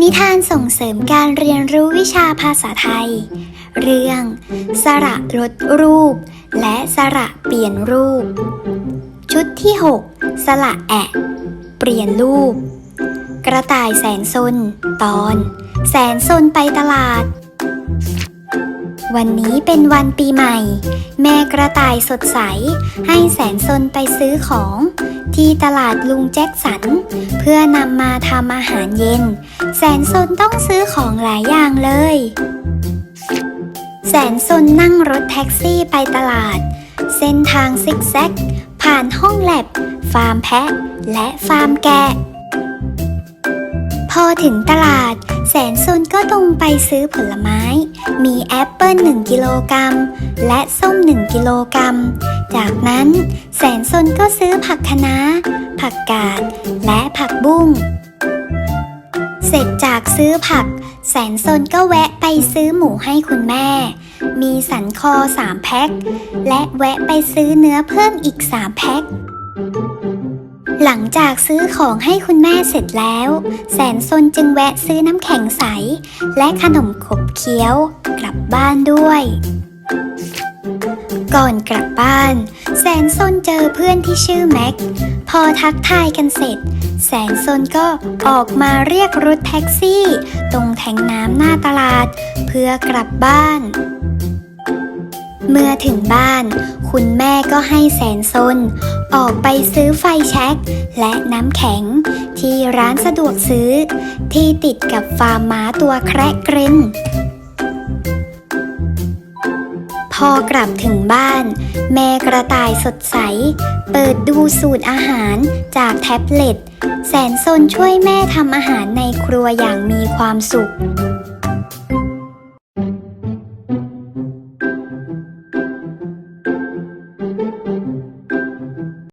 นิทานส่งเสริมการเรียนรู้วิชาภาษาไทย เรื่อง สระลดรูป และสระเปลี่ยนรูป ชุดที่ 6 สระแอะ เปลี่ยนรูป กระต่ายแสนซน ตอน แสนซนไปตลาด วันนี้เป็นวันปีใหม่ แม่กระต่ายสดใส ให้แสนซนไปซื้อของ ที่ตลาดลุงแจ็คสัน เพื่อนำมาทำอาหารเย็น แสนซนต้องซื้อของหลายอย่างเลย แสนซนนั่งรถแท็กซี่ไปตลาด เส้นทางซิกแซก ผ่านห้องแลบ ฟาร์มแพะ และฟาร์มแกะ พอถึงตลาด แสนซนก็ตรงไปซื้อผลไม้ มีแอปเปิล1กิโลกรัมและส้ม 1 กิโลกรัม จากนั้นแสนซนก็ซื้อผักคะน้า ผักกาด และผักบุ้ง เสร็จจากซื้อผัก แสนซนก็แวะไปซื้อหมูให้คุณแม่ มีสันคอ 3 แพ็ค และแวะไปซื้อเนื้อเพิ่มอีก 3 แพ็ค หลังจากซื้อของให้คุณแม่เสร็จแล้ว แสนซนจึงแวะซื้อน้ำแข็งใส และขนมขบเคี้ยวกลับบ้านด้วย ก่อนกลับบ้าน แสนซนเจอเพื่อนที่ชื่อแม็ก พอทักทายกันเสร็จ แสนซนก็ออกมาเรียกรถแท็กซี่ ตรงแทงน้ำหน้าตลาด เพื่อกลับบ้าน เมื่อถึงบ้าน คุณแม่ก็ให้แสนซน ออกไปซื้อไฟแช็กและน้ำแข็ง ที่ร้านสะดวกซื้อ ที่ติดกับฟาร์มม้าตัวแคระเกรนพอกลับถึงบ้าน แม่กระต่ายสดใส เปิดดูสูตรอาหารจากแท็บเล็ต แสนซนช่วยแม่ทำอาหารในครัวอย่างมีความสุข